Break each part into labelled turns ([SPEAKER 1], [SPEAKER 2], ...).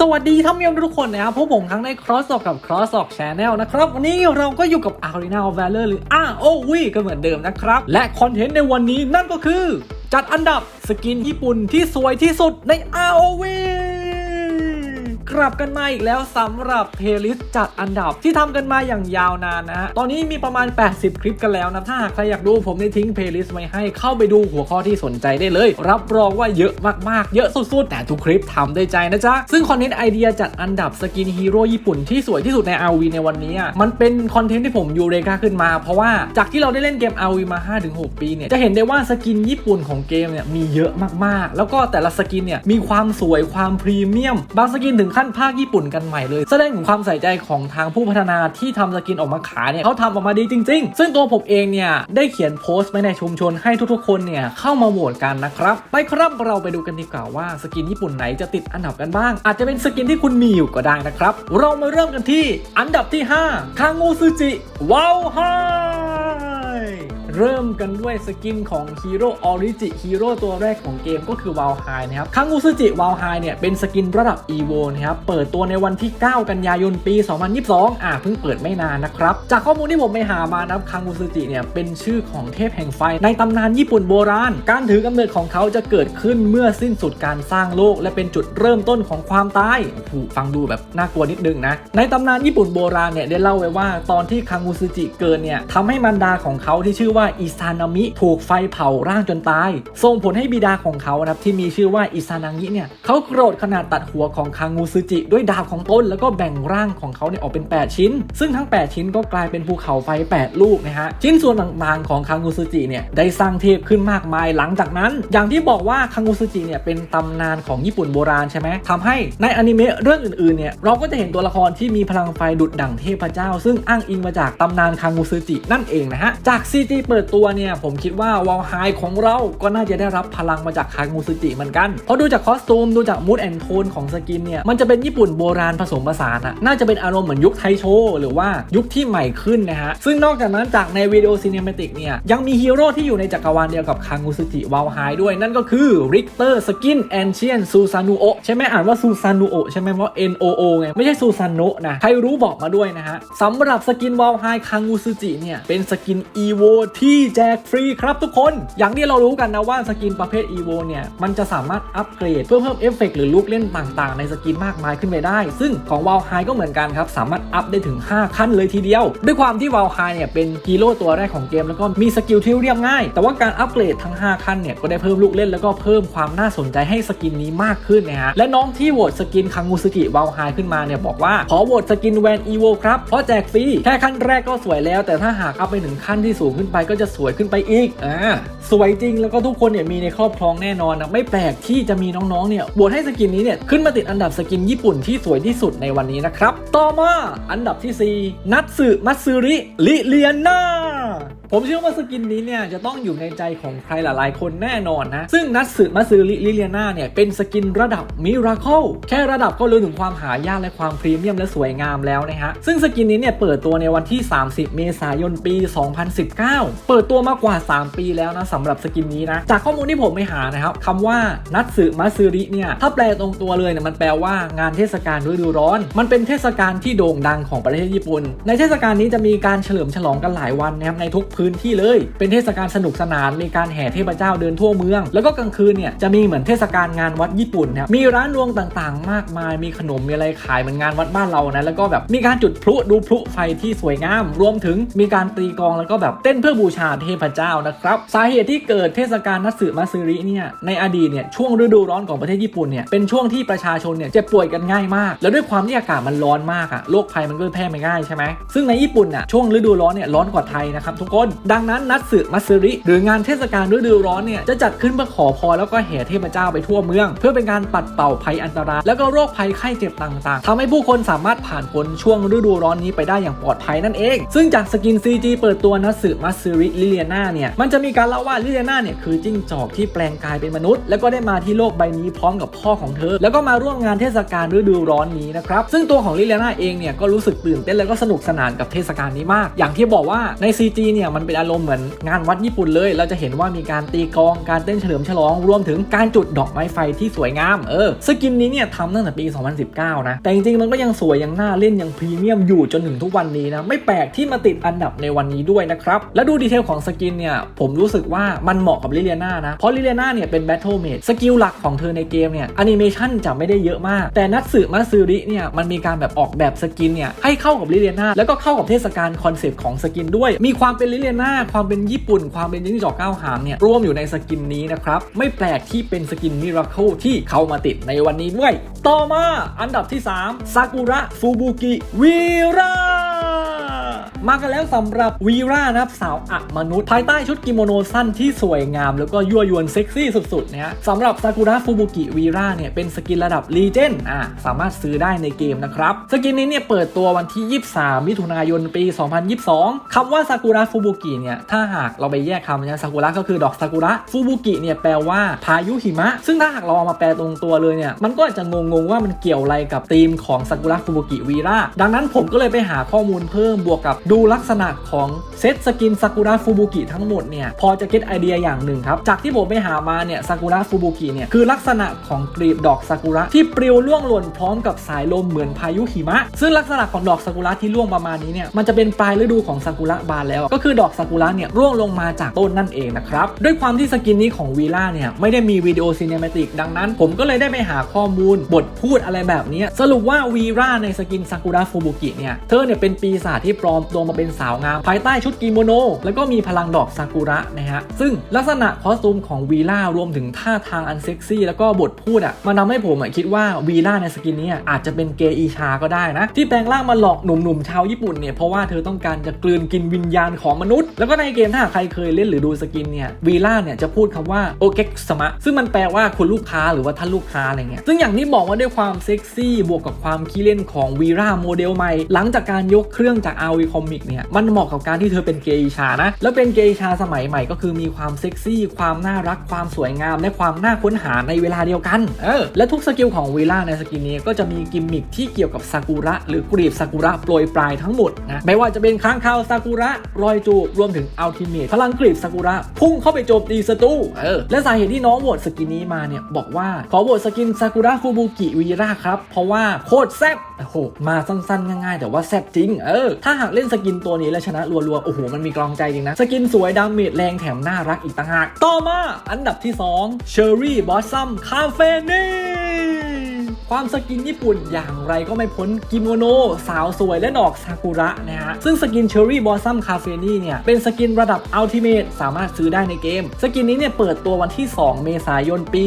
[SPEAKER 1] สวัสดีท่านผู้ชมทุกคนนะครับพวกผมครั้งใน Cross ออกกับ Cross ออก Channel นะครับ วันนี้เราก็อยู่กับ Arena of Valor หรือ ROV ก็เหมือนเดิมนะครับ และคอนเทนต์ในวันนี้นั่นก็คือ จัดอันดับสกินญี่ปุ่นที่สวยที่สุดใน ROV กลับกันมาอีกแล้วสำหรับเพลย์ลิสต์จัดอันดับที่ทำกันมาอย่างยาวนานนะฮะ ตอนนี้มีประมาณ 80 คลิปกันแล้วนะ ถ้าหากใครอยากดูผมได้ทิ้งเพลย์ลิสต์ไว้ให้เข้าไปดูหัวข้อที่สนใจได้เลย รับรองว่าเยอะมากๆ เยอะสุดๆ แต่ทุกคลิปทำได้ใจนะจ๊ะ ซึ่งคอนเทนต์ไอเดียจัดอันดับสกินฮีโร่ญี่ปุ่นที่สวยที่สุดใน RV ในวันนี้ มันเป็นคอนเทนต์ที่ผมยูเรกาขึ้นมา เพราะว่าจากที่เราได้เล่นเกม RV มา 5-6 ปีเนี่ยจะเห็นได้ว่าสกินญี่ปุ่นของเกมเนี่ยมีเยอะมากๆ แล้วก็แต่ละสกินเนี่ยมีความสวยความพรีเมียมบางสกินถึงขั้นภาคญี่ปุ่นกันใหม่เลย แสดงถึงความใส่ใจของทางผู้พัฒนาที่ทำสกินออกมาขายเนี่ยเขาทำออกมาดีจริง ๆ ซึ่งตัวผมเองเนี่ยได้เขียนโพสต์ไว้ในชุมชนให้ทุกๆ คนเนี่ยเข้ามาโหวตกันนะครับ ไปครับเราไปดูกันดีกว่าว่าสกินญี่ปุ่นไหนจะติดอันดับกันบ้าง อาจจะเป็นสกินที่คุณมีอยู่ก็ได้นะครับ เรามาเริ่มกันที่อันดับที่ 5 คางูซูจิว้าวไฮ เริ่มกันด้วยสกินของฮีโร่ออริจิฮีโร่ตัวแรกของเกมก็คือวาลไฮนะครับคังอูซึจิวาลไฮเนี่ยเป็นสกินระดับ EVO นะครับเปิดตัวในวันที่ 9 กันยายนปี 2022 อ่าเพิ่งเปิดไม่นานนะครับ จากข้อมูลที่ผมไปหามานะครับคังอูซึจิเนี่ยเป็นชื่อของเทพแห่งไฟในตำนานญี่ปุ่นโบราณ การถือกำเนิดของเขาจะเกิดขึ้นเมื่อสิ้นสุดการสร้างโลก และเป็นจุดเริ่มต้นของความตายโอ้ฟังดูแบบน่ากลัวนิดนึงนะในตำนานญี่ปุ่นโบราณเนี่ยได้เล่าไว้ว่าตอนที่คังอูซึจิเกิดเนี่ยทำให้มันดาของเขาที่ชื่อว่าอิซานามิถูกไฟเผาร่างจนตาย ส่งผลให้บิดาของเขานะครับที่มีชื่อว่าอิซานางิเนี่ยเขาโกรธขนาดตัดหัวของคังอูซึจิ ด้วยดาบของตนแล้วก็แบ่งร่างของเขาเนี่ยออกเป็น 8 ชิ้น ซึ่งทั้ง 8 ชิ้นก็กลายเป็นภูเขาไฟ 8 ลูกนะฮะชิ้นส่วนต่างๆของคังอูซึจิเนี่ยได้สร้างเทพขึ้นมากมายหลังจากนั้น อย่างที่บอกว่าคังอูซึจิเนี่ยเป็นตำนานของญี่ปุ่นโบราณใช่ไหมทำให้ในอนิเมะเรื่องอื่นๆเนี่ยเราก็จะเห็นตัวละครที่มีพลังไฟดุดดั่งเทพเจ้า ซึ่งอ้างอิงมาจากตำนานคังอูซึจินั่นเองนะฮะจาก CG เปิดตัวเนี่ย ผมคิดว่าวอลไฮของเราก็น่าจะได้รับพลังมาจากคังอูซึจิเหมือนกัน เพราะดูจากคอสตูม ดูจากมูดแอนโทนของสกินเนี่ย มันจะเป็นญี่ปุ่นโบราณผสมผสานอะน่าจะเป็นอารมณ์เหมือนยุคไทโช หรือว่ายุคที่ใหม่ขึ้นนะฮะ ซึ่งนอกจากนั้นจากในวิดีโอซีเนมาติกเนี่ย ยังมีฮีโร่ที่อยู่ในจักรวาลเดียวกับคังอูซึจิวาลไฮด้วยนั่นก็คือริกเตอร์สกินแอนเชียนซูซานุโอใช่ไหมอ่านว่าซูซานุโอใช่ไหมเพราะ N O O ไงไม่ใช่ซูซานุนะใครรู้บอกมาด้วยนะฮะสำหรับสกินวาลไฮคังอูซึจิเนี่ยเป็นสกิน EVO ที่แจกฟรีครับทุกคน อย่างที่เรารู้กันนะว่าสกินประเภท EVO เนี่ย มันจะสามารถอัปเกรดเพื่อเพิ่มเอฟเฟกต์หรือลูกเล่นต่างๆ ในสกินมากมายขึ้นไปได้ ซึ่งของวาลไฮก็เหมือนกันครับ สามารถอัพได้ถึง 5 ขั้นเลยทีเดียว ด้วยความที่วาลไฮเนี่ยเป็นฮีโร่ตัวแรกของเกมแล้วก็มีสกิลที่เรียบง่าย แต่ว่าการอัปเกรดทั้ง 5 ขั้นเนี่ยก็ได้เพิ่มลูกเล่นแล้วก็เพิ่มความน่าสนใจให้สกินนี้มากขึ้นนะฮะและน้องที่โหวตสกินคังงูสกิวาลไฮขึ้นมาเนี่ยบอกว่าขอโหวตสกินแวนอีโวครับเพราะแจกฟรีแค่ขั้นแรกก็สวยแล้ว แต่ถ้าหากอัพไปถึงขั้นที่สูงขึ้นไปก็จะสวยขึ้นไปอีกอ่าสวยจริงแล้วก็ทุกคนเนี่ยมีในครอบครองแน่นอนนะไม่แปลกที่จะมีน้องๆเนี่ยบวชให้สกินนี้เนี่ยขึ้นมาติดอันดับสกินญี่ปุ่นที่สวยที่สุดในวันนี้นะครับ ต่อมาอันดับที่ 4 นัตสึมัตสึริลิเลียนา ผมเชื่อว่าสกินนี้เนี่ยจะต้องอยู่ในใจของใครหลายๆคนแน่นอนนะ ซึ่งนัตสึมาซึริลิเลียนาเนี่ยเป็นสกินระดับมิราเคิลแค่ระดับก็รู้ถึงความหายากและความพรีเมียมและสวยงามแล้วนะฮะ ซึ่งสกินนี้เนี่ยเปิดตัวในวันที่ 30 เมษายนปี 2019 เปิดตัวมากกว่า 3 ปีแล้วนะสำหรับสกินนี้นะ จากข้อมูลที่ผมไปหานะครับคำว่านัตสึมาซึริเนี่ยถ้าแปลตรงตัวเลยเนี่ยมันแปลว่างานเทศกาลฤดูร้อน มันเป็นเทศกาลที่โด่งดังของประเทศญี่ปุ่น ในเทศกาลนี้จะมีการเฉลิมฉลองกันหลายวันนะครับในทุกพื้นที่เลย เป็นเทศกาลสนุกสนานมีการแห่เทพเจ้าเดินทั่วเมือง แล้วก็กลางคืนเนี่ยจะมีเหมือนเทศกาลงานวัดญี่ปุ่นนะครับมีร้านรวงต่างๆ มากมาย มีขนมมีอะไรขายเหมือนงานวัดบ้านเรานะแล้วก็แบบมีการจุดพลุดูพลุไฟที่สวยงาม รวมถึงมีการตีกองแล้วก็แบบเต้นเพื่อบูชาเทพเจ้านะครับสาเหตุที่เกิดเทศกาลนัตสึมาซึริเนี่ยในอดีตเนี่ยช่วงฤดูร้อนของประเทศญี่ปุ่นเนี่ยเป็นช่วงที่ประชาชนเนี่ยเจ็บป่วยกันง่ายมาก แล้วด้วยความที่อากาศมันร้อนมากอะโรคภัยมันก็แพร่ไม่ง่ายใช่ไหมซึ่งในญี่ปุ่นอะช่วงฤดูร้อนเนี่ยร้อนกว่าไทยนะครับทุกคนดังนั้นนัตสึมาซึริ หรืองานเทศกาลฤดูร้อนเนี่ยจะจัดขึ้นเพื่อขอพรแล้วก็แห่เทพเจ้าไปทั่วเมือง เพื่อเป็นการปัดเป่าภัยอันตราย แล้วก็โรคภัยไข้เจ็บต่างๆทำให้ผู้คนสามารถผ่านพ้นช่วงฤดูร้อนนี้ไปได้อย่างปลอดภัยนั่นเอง ซึ่งจากสกิน CG เปิดตัวนัตสึมาซึริลิเลียนาเนี่ยมันจะมีการเล่าว่าลิเลียนาเนี่ยคือจิ้งจอกที่แปลงกายเป็นมนุษย์ แล้วก็ได้มาที่โลกใบนี้พร้อมกับพ่อของเธอ แล้วก็มาร่วมงานเทศกาลฤดูร้อนนี้นะครับซึ่งตัวของลิเลียนาเองเนี่ยก็รู้สึกตื่นเต้นแล้วก็สนุกสนานกับเทศกาลนี้มาก อย่างที่บอกว่าใน CG เนี่ยมันเป็นอารมณ์เหมือนงานวัดญี่ปุ่นเลย เราจะเห็นว่ามีการตีกองการเต้นเฉลิมฉลอง รวมถึงการจุดดอกไม้ไฟที่สวยงามเออสกินนี้เนี่ยทำตั้งแต่ปี 2019 นะ แต่จริงๆมันก็ยังสวยยังน่าเล่นยังพรีเมียมอยู่จนถึงทุกวันนี้นะไม่แปลกที่มาติดอันดับในวันนี้ด้วยนะครับแล้วดูดีเทลของสกินเนี่ยผมรู้สึกว่ามันเหมาะกับลิเลียนานะเพราะลิเลียนาเนี่ยเป็นแบทเทิลเมดสกิลหลักของเธอในเกมเนี่ยแอนิเมชันจะไม่ได้เยอะมาก แต่นัตสึมัตสึริเนี่ยมันมีการแบบออกแบบสกินเนี่ยให้เข้ากับลิเลียนาแล้วก็เข้ากับเทศกาลคอนเซปต์ของสกินด้วย มีความเป็นลิเลียนาความเป็นญี่ปุ่น ความเป็นยิงจอกก้าวหางเนี่ยรวมอยู่ในสกินนี้นะครับ ไม่แปลกที่เป็นสกินมิราเคิลที่เขามาติดในวันนี้ด้วย ต่อมาอันดับที่ 3 ซากุระฟูบุกิวีรา มากันแล้วสำหรับวีรานะครับสาวอะมนุษย์ ภายใต้ชุดกิโมโนสั้นที่สวยงาม แล้วก็ยั่วยวนเซ็กซี่สุดๆนะฮะสำหรับซากุระฟูบุกิวีราเนี่ยเป็นสกินระดับลีเจนด์อะสามารถซื้อได้ในเกมนะครับ สกินนี้เนี่ยเปิดตัววันที่ 23 มิถุนายนปี 2022คำว่าซากุระฟูบุกิเนี่ยถ้าหากเราไปแยกคำนะซากุระก็คือดอกซากุระฟูบุกิเนี่ยแปลว่าพายุหิมะ ซึ่งถ้าหากเราเอามาแปลตรงตัวเลยเนี่ยมันก็อาจจะงงๆว่ามันเกี่ยวอะไรกับธีมของซากุระฟูบุกิวีราดังนั้นผมก็เลยไปหาข้อมูลเพิ่มบวกกับดูลักษณะของเซตสกินซากุระฟูบุกิทั้งหมดเนี่ยพอจะเก็ตไอเดียอย่างหนึ่งครับ จากที่ผมไปหามาเนี่ยซากุระฟูบุกิเนี่ยคือลักษณะของกลีบดอกซากุระที่ปลิวล่วงหล่นพร้อมกับสายลมเหมือนพายุหิมะ ซึ่งลักษณะของดอกซากุระที่ร่วงประมาณนี้เนี่ยมันจะเป็นปลายฤดูของซากุระบานแล้ว ก็คือดอกซากุระเนี่ยร่วงลงมาจากต้นนั่นเองนะครับด้วยความที่สกินนี้ของวีล่าเนี่ยไม่ได้มีวิดีโอซีเนมาติกดังนั้น ผมก็เลยได้ไปหาข้อมูลบทพูดอะไรแบบนี้สรุปว่าวีราในสกินซากุระฟูบุกิเนี่ยเธอเนี่ยเป็นปีศาจที่ปลอมตัวมาเป็นสาวงาม ภายใต้ชุดกิโมโน แล้วก็มีพลังดอกซากุระนะฮะ ซึ่งลักษณะคอสตูมของวีล่ารวมถึงท่าทางอันเซ็กซี่ แล้วก็บทพูดอะมันทำให้ผมคิดว่าวีล่าในสกินนี้อาจจะเป็นเกย์อีชาก็ได้นะ ที่แปลงร่างมาหลอกหนุ่มๆชาวญี่ปุ่นเนี่ยเพราะว่าเธอต้องการจะกลืนกินวิญญาณของมนุษย์ แล้วก็ในเกมถ้าใครเคยเล่นหรือดูสกินเนี่ยวีล่าเนี่ยจะพูดคำว่าโอเกะสมะซึ่งมันแปลว่าคุณลูกค้าหรือว่าท่านลูกค้าอะไรเงี้ยซึ่งอย่างที่บอกว่าด้วยความเซ็กซี่บวกกับความขี้เล่นของวีราโมเดลใหม่หลังจากการยกเครื่องจาก RV Comic เนี่ยมันเหมาะกับการที่เธอเป็นเกย์อีชานะ แล้วเป็นเกย์อีชาสมัยใหม่ก็คือมีความเซ็กซี่ ความน่ารักความสวยงาม และความน่าค้นหาในเวลาเดียวกันเออและทุกสกิลของวีล่าในสกินนี้ก็จะมีกิมมิคที่เกี่ยวกับซากุระหรือกรีบซากุระโปรยปลายทั้งหมดนะไม่ว่าจะเป็นค้างคาวซากุระรอยจูบรวมถึงอัลติเมทพลังกรีบซากุระพุ่งเข้าไปโจมตีศัตรูเออและสาเหตุที่น้องโหวตสกินนี้มาเนี่ยบอกว่าขอโหวตสกินซากุระฟูบุกิวีราครับเพราะว่าโคตรแซ่บ โอ้โหมาสั้นๆ ง่ายๆ แต่ว่าแซ่บจริง เออ ถ้าหากเล่นสกินตัวนี้แล้วชนะรัวๆ โอ้โห มันมีกำลังใจจริงนะ สกินสวยดาเมจแรงแถมน่ารักอีกต่างหาก ต่อมาอันดับที่ 2 Cherry Blossom Cafe นี่ ความสกินญี่ปุ่นอย่างไรก็ไม่พ้นกิโมโน สาวสวยและดอกซากุระนะฮะ ซึ่งสกิน Cherry Blossom Cafe นี่เนี่ย เป็นสกินระดับ Ultimate สามารถซื้อได้ในเกม สกินนี้เนี่ยเปิดตัววันที่ 2 เมษายนปี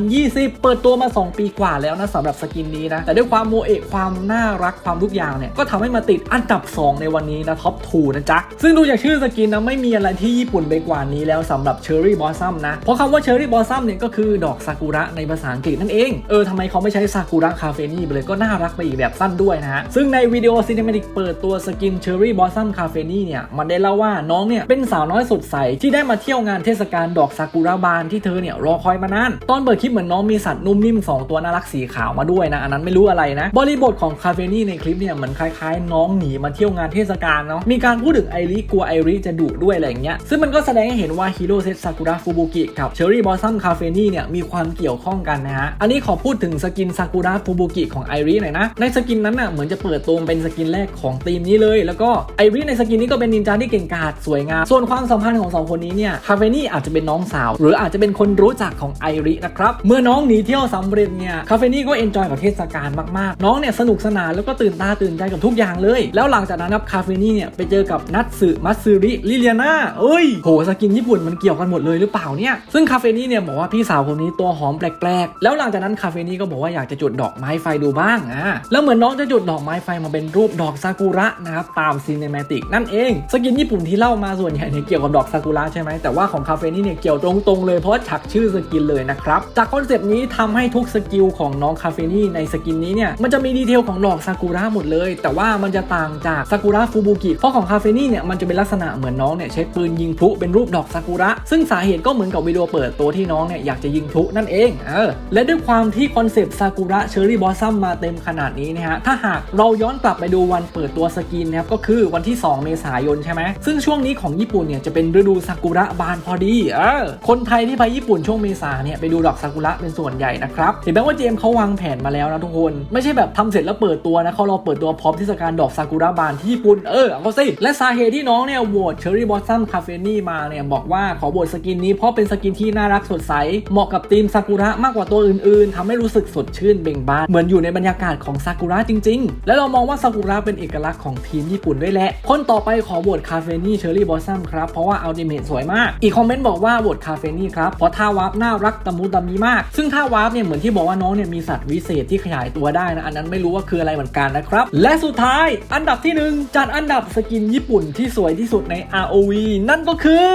[SPEAKER 1] 2020 เปิดตัวมา 2 ปีกว่าแล้วนะสำหรับสกินนี้นะ แต่ด้วยความโมเอะความน่ารักความทุกอย่างเนี่ย ก็ทำให้มาติดอันดับ 2 ในวันนี้นะท็อป2นะจ๊ะ ซึ่งดูจากชื่อสกินนะไม่มีอะไรที่ญี่ปุ่นไปกว่านี้แล้วสำหรับ Cherry Blossom นะ เพราะคำว่า Cherry Blossom เนี่ยก็คือดอกซากุระในภาษาอังกฤษนั่นเอง เออทำไมเขาไม่ใช้ซากุระคาเฟนี่ไปเลยก็น่ารักไปอีกแบบสั้นด้วยนะฮะ ซึ่งในวิดีโอซีนิมติกเปิดตัวสกิน Cherry Blossom Cafe นี่เนี่ย มันได้เล่าว่าน้องเนี่ย เป็นสาวน้อยสดใส ที่ได้มาเที่ยวงานเทศกาลดอกซากุระบานที่เธอเนี่ย รอคอยมานาน ตอนเปิดคลิปเหมือนน้องมีสัตว์นุ่มนิ่ม 2 ตัวน่ารักสีขาวมาด้วยนะ อันนั้นไม่รู้อะไรนะ บริบทของคาเฟนี่ในคลิปเนี่ยเหมือนคล้ายๆ น้องหนีมาเที่ยวงานเทศกาลเนาะมีการพูดถึงไอริกลัวไอริจะดุด้วยอะไรอย่างเงี้ยซึ่งมันก็แสดงให้เห็นว่าฮีโร่เซตซากุระฟูบุกิกับเชอรี่บอสซัมคาเฟนี่เนี่ยมีความเกี่ยวข้องกันนะฮะอันนี้ขอพูดถึงสกินซากุระฟูบุกิของไอริหน่อยนะ ในสกินนั้นน่ะเหมือนจะเปิดตัวเป็นสกินแรกของทีมนี้เลย แล้วก็ไอริในสกินนี้ก็เป็นนินจาที่เก่งกาจสวยงาม ส่วนความสัมพันธ์ของสองคนนี้เนี่ยคาเฟนี่อาจจะเป็นน้องสาว หรืออาจจะเป็นคนรู้จักของไอรินะครับ เมื่อน้องหนีเที่ยวสำเร็จเนี่ยคาเฟนี่ก็เอนจอยกับเทศกาลมากๆ น้องเนี่ยสนุกสนานแล้วก็ตื่นตาตื่นใจกับทุกอย่างเลย แล้วหลังจากนั้นครับคาเฟนี่เนี่ยไปเจอกับนัตสึมัตสึริลิเลียนาเอ้ยโหสกินญี่ปุ่นมันเกี่ยวกันหมดเลยหรือเปล่าเนี่ยซึ่งคาเฟนี่เนี่ยบอกว่าพี่สาวคนนี้ตัวหอมแปลกๆ แล้วหลังจากนั้นคาเฟนี่ก็บอกว่าอยากจะจุดดอกไม้ไฟดูบ้างอ่าแล้วเหมือนน้องจะจุดดอกไม้ไฟมาเป็นรูปดอกซากุระนะครับตามซีเนมาติกนั่นเองสกินญี่ปุ่นที่เล่ามาส่วนใหญ่เนี่ยเกี่ยวกับดอกซากุระใช่ไหมแต่ว่าของคาเฟนี่เนี่ยเกี่ยวตรงๆเลยเพราะฉักชื่อสกินเลยนะครับจากคอนเซปต์นี้ทำให้ทุกสกิลของน้องคาเฟนี่ในสกินนี้เนี่ยมันจะมีดีเทลของดอกซากุระหมดเลย แต่ว่ามันจะต่างจากซากุระฟูบุกิเพราะของคาเฟนี่เนี่ยมันจะเป็นลักษณะเหมือนน้องเนี่ยใช้ปืนยิงพลุเป็นรูปดอกซากุระ ซึ่งสาเหตุก็เหมือนกับวิดีโอเปิดตัวที่น้องเนี่ยอยากจะยิงพลุนั่นเองเออและด้วยความที่คอนเซปต์ซากุกุระเชอร์รี่บอสซัมมาเต็มขนาดนี้นะฮะ ถ้าหากเราย้อนกลับไปดูวันเปิดตัวสกินนะครับ ก็คือวันที่ 2 เมษายนใช่ไหม ซึ่งช่วงนี้ของญี่ปุ่นเนี่ยจะเป็นฤดูซากุระบานพอดี เออ คนไทยที่ไปญี่ปุ่นช่วงเมษาเนี่ยไปดูดอกซากุระเป็นส่วนใหญ่นะครับเห็นไหมว่าเจมเขาวางแผนมาแล้วนะทุกคน ไม่ใช่แบบทำเสร็จแล้วเปิดตัวนะเขารอเปิดตัวพร้อมเทศกาลดอกซากุระบานที่ญี่ปุ่น เออเอาสิและสาเหตุที่น้องเนี่ยโหวตเชอร์รี่บอสซัมคาเฟนี่มาเนี่ยบอกว่าขอโหวตสกินนี้เพราะเป็นสกินที่น่ารักสดใสเหมาะกับธีมซากุระมากกว่าตัวอื่นๆทำให้รู้สึกสดชื่นเบ่งบานเหมือนอยู่ในบรรยากาศของซากุระจริง ๆ และเรามองว่าซากุระเป็นเอกลักษณ์ของทีมญี่ปุ่นด้วยแหละ คนต่อไปขอโหวตคาเฟนี่เชอร์รี่บอสซัมครับ เพราะว่าอัลติเมทสวยมาก อีกคอมเมนต์บอกว่าโหวตคาเฟนี่ครับ เพราะท่าวาร์ปน่ารักตะมุตะมีมาก ซึ่งท่าวาร์ปเนี่ยเหมือนที่บอกว่าน้องเนี่ยมีสัตว์วิเศษที่ขยายตัวได้นะ อันนั้นไม่รู้ว่าคืออะไรเหมือนกันนะครับ และสุดท้ายอันดับที่หนึ่งจัดอันดับสกินญี่ปุ่นที่สวยที่สุดใน ROV นั่นก็คือ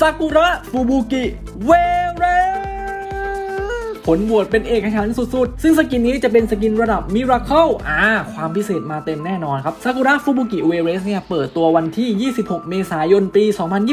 [SPEAKER 1] ซากุระฟูบุกิเวเร ผลโหวตเป็นเอกฉันท์สุดๆ ซึ่งสกินนี้จะเป็นสกินระดับมิราเคิลอ่าความพิเศษมาเต็มแน่นอนครับซากุระฟูบุกิเวเรสเนี่ยเปิดตัววันที่ 26 เมษายนปี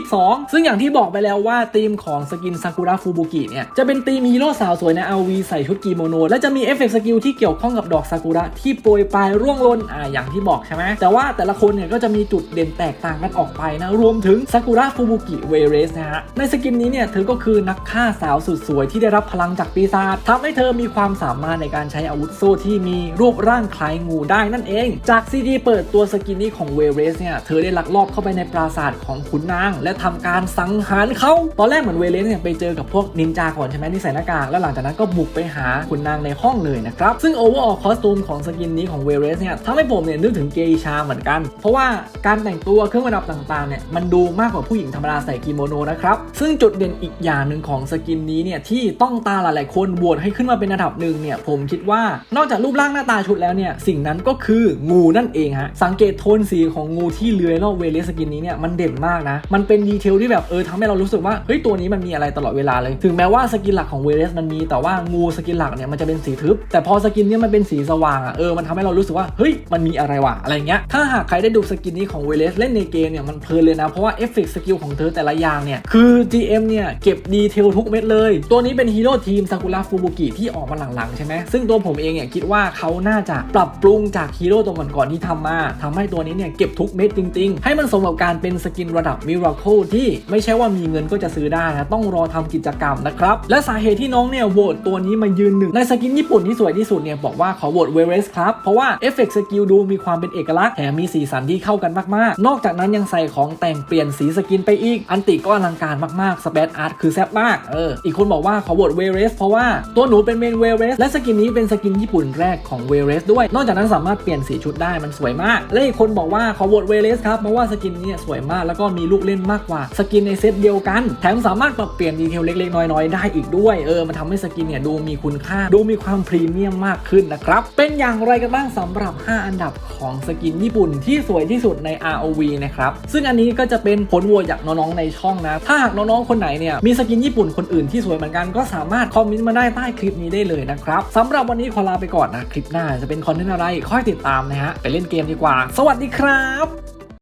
[SPEAKER 1] 2022 ซึ่งอย่างที่บอกไปแล้วว่าธีมของสกินซากุระฟูบุกิเนี่ยจะเป็นธีมฮีโร่สาวสวยใน RV ใส่ชุดกิโมโน และจะมีเอฟเฟกต์สกิลที่เกี่ยวข้องกับดอกซากุระที่โปรยปลายร่วงหล่นอ่าอย่างที่บอกใช่ไหมแต่ว่าแต่ละคนเนี่ยก็จะมีจุดเด่นแตกต่างกันออกไปนะรวมถึงซากุระฟูบุกิเวเรสนะฮะในสกินนี้เนี่ยเธอก็คือนักฆ่าสาวสุดสวยที่ได้รับพลังจากปีศาจทำให้เธอมีความสามารถในการใช้อาวุธโซ่ที่มีรูปร่างคล้ายงูได้นั่นเอง จากซีดีเปิดตัวสกินนี้ของเวเรสเนี่ย เธอได้ลักลอบเข้าไปในปราสาทของขุนนาง และทำการสังหารเขาตอนแรกเหมือนเวเรสเนี่ยไปเจอกับพวกนินจาก่อนใช่ไหมที่ใส่หน้ากากแล้วหลังจากนั้นก็บุกไปหาขุนนางในห้องเลยนะครับซึ่งโอเวอร์ออลคอสตูมของสกินนี้ของเวเรสเนี่ยทำให้ผมเนี่ยนึกถึงเกอิชาเหมือนกัน เพราะว่าการแต่งตัวเครื่องประดับต่างๆเนี่ยมันดูมากกว่าผู้หญิงธรรมดาใส่กิโมโนนะครับซึ่งจุดเด่นอีกอย่างหนึ่งของสกินนี้เนี่ยที่ต้องตาหลายๆคนโหวตให้ขึ้นมาเป็นอันดับหนึ่งเนี่ยผมคิดว่านอกจากรูปร่างหน้าตาชุดแล้วเนี่ยสิ่งนั้นก็คืองูนั่นเองฮะสังเกตโทนสีของงูที่เลื้อยรอบเวเลสสกินนี้เนี่ยมันเด่นมากนะมันเป็นดีเทลที่แบบเออทำให้เรารู้สึกว่าเฮ้ยตัวนี้มันมีอะไรตลอดเวลาเลยถึงแม้ว่าสกินหลักของเวเลสมันมีแต่ว่างูสกินหลักเนี่ยมันจะเป็นสีทึบ แต่พอสกินเนี่ยมันเป็นสีสว่างอะเออมันทำให้เรารู้สึกว่าเฮ้ยมันมีอะไรวะอะไรเงี้ยถ้าหากใครได้ดูสกินนี้ของเวเลสเล่นในเกมเนี่ยมันเพลินเลยนะเพราะว่าเอฟเฟกต์สกิลของเธอแต่ละอย่างเนี่ยคือ GM เนี่ยเก็บดีเทลทุกเม็ดเลย ตัวนี้เป็นฮีโร่ทีมซากุระฟูบุกิที่ออกมาหลังๆใช่ไหมซึ่งตัวผมเองเนี่ยคิดว่าเขาน่าจะปรับปรุงจากฮีโร่ตัวก่อนๆที่ทำมาทำให้ตัวนี้เนี่ยเก็บทุกเม็ดจริงๆ ให้มันสมกับการเป็นสกินระดับมิราเคิลที่ไม่ใช่ว่ามีเงินก็จะซื้อได้นะต้องรอทำกิจกรรมนะครับ และสาเหตุที่น้องเนี่ยโหวตตัวนี้มายืนหนึ่งในสกินญี่ปุ่นที่สวยที่สุดเนี่ยบอกว่าขอโหวตเวเรสครับเพราะว่าเอฟเฟกต์สกิลดูมีความเป็นเอกลักษณ์แถมมีสีสันที่เข้ากันมากๆ นอกจากนั้นยังใส่ของแต่งเปลี่ยนสีสกินไปอีก อันติก็อลังการมากๆสเปซอาร์ตคือแซ่บมากเอออีกคนบอกว่าขอโหวตเวเรสเพราะว่าตัวหนูเป็นเมนเวเรสและสกินนี้เป็นสกินญี่ปุ่นแรกของเวเรสด้วย นอกจากนั้นสามารถเปลี่ยนสีชุดได้มันสวยมาก และอีกคนบอกว่าขอโหวตเวเรสครับเพราะว่าสกินนี้สวยมากแล้วก็มีลูกเล่นมากกว่าสกินในเซตเดียวกัน แถมสามารถปรับเปลี่ยนดีเทลเล็กๆ น้อยๆ ได้อีกด้วยเออมันทำให้สกินเนี่ยดูมีคุณค่า ดูมีความพรีเมียมมากขึ้นนะครับเป็นอย่างไรกันบ้างสำหรับ 5 อันดับของสกินญี่ปุ่นที่สวยที่สุดใน ROV นะครับซึ่งอันนี้ก็จะเป็นผลโหวตจากน้องๆในช่องนะ ถ้าหากน้องๆคนไหนเนี่ยมีสกินญี่ปุ่นคนอื่นที่สวยเหมือนกันก็สามารถคอมเมนต์มาได้ใต้คลิปนี้ได้เลยนะครับสำหรับวันนี้ขอลาไปก่อนนะ คลิปหน้าจะเป็นคอนเทนต์อะไรค่อยติดตามนะฮะไปเล่นเกมดีกว่า สวัสดีครับ